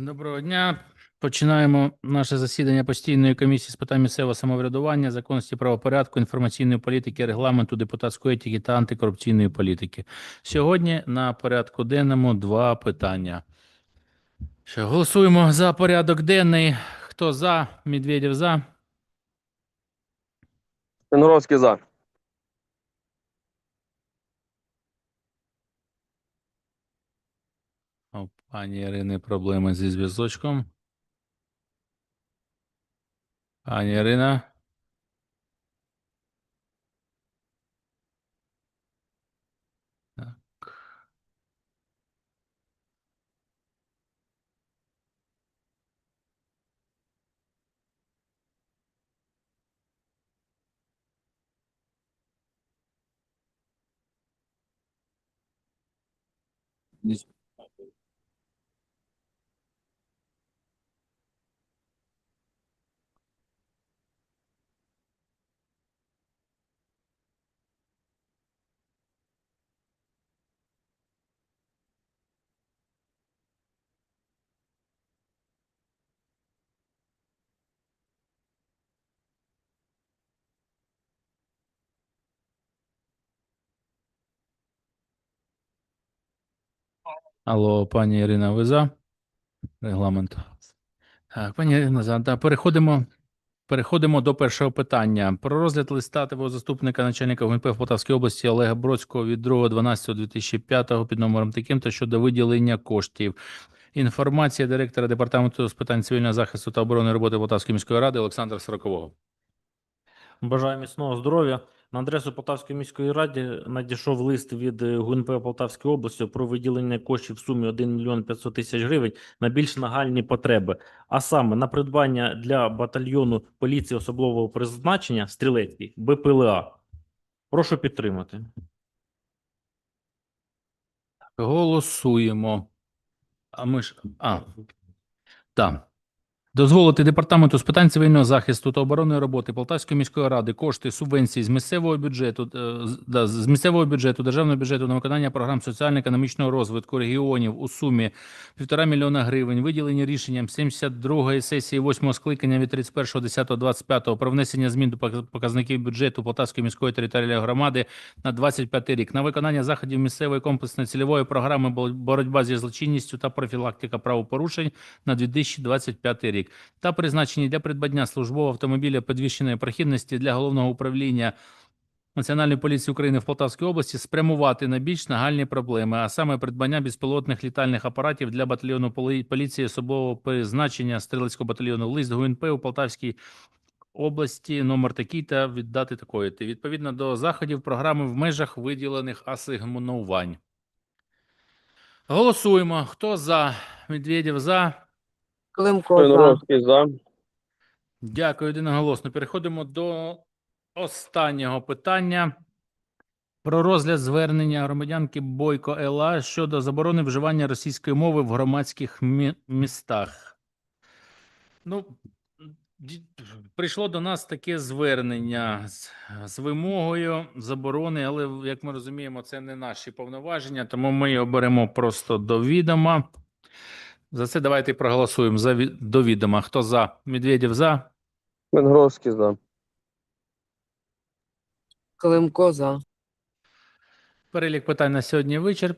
Доброго дня. Починаємо наше засідання постійної комісії з питань місцевого самоврядування, законності правопорядку, інформаційної політики, регламенту, депутатської етики та антикорупційної політики. Сьогодні на порядку денному два питання. Що, голосуємо за порядок денний. Хто за? Медведєв за. Синуровський за. У пані Ірини проблеми зі зв'язочком. Пані Ірина. Так. Алло, пані Ірина, ви за? Регламент. Так, пані Ірина, за. Да, переходимо, переходимо до першого питання. Про розгляд листа ТВО заступника начальника ГУНП в Полтавській області Олега Бродського від 2.12.2005 під номером таким та щодо виділення коштів. Інформація директора департаменту з питань цивільного захисту та оборони роботи Полтавської міської ради Олександра Сорокового. Бажаю міцного здоров'я. На адресу Полтавської міської ради надійшов лист від е, ГУНП Полтавської області про виділення коштів в сумі 1 мільйон 500 тисяч гривень на більш нагальні потреби, а саме на придбання для батальйону поліції особливого призначення стрілецький БПЛА. Прошу підтримати. Голосуємо. А ми ж. А, так. Дозволити департаменту з питань цивільного захисту та оборонної роботи Полтавської міської ради кошти субвенції з місцевого бюджету е, да, з місцевого бюджету державного бюджету на виконання програм соціально-економічного розвитку регіонів у сумі 1,5 мільйона гривень, виділені рішенням 72-ї сесії 8-го скликання від 31.10.25 про внесення змін до показників бюджету Полтавської міської територіальної громади на 25 рік на виконання заходів місцевої комплексної цільової програми бо- боротьба зі злочинністю та профілактика правопорушень на 2025 рік та призначені для придбання службового автомобіля підвищеної прохідності для головного управління Національної поліції України в Полтавській області спрямувати на більш нагальні проблеми, а саме придбання безпілотних літальних апаратів для батальйону поліції особового призначення стрілецького батальйону лист ГУНП у Полтавській області номер такий та віддати такої. Відповідно до заходів програми в межах виділених асигнувань. Голосуємо. Хто за? Медведєв за. Климко за. Синуровський за. Дякую, єдиноголосно. Переходимо до останнього питання про розгляд звернення громадянки Бойко ЛА щодо заборони вживання російської мови в громадських мі- містах. Ну, ді- прийшло до нас таке звернення з, з вимогою заборони, але як ми розуміємо, це не наші повноваження, тому ми його беремо просто до відома. За це давайте проголосуємо за до відома. Хто за? Медведєв за. Венгровський за. Климко за. Перелік питань на сьогодні вичерп...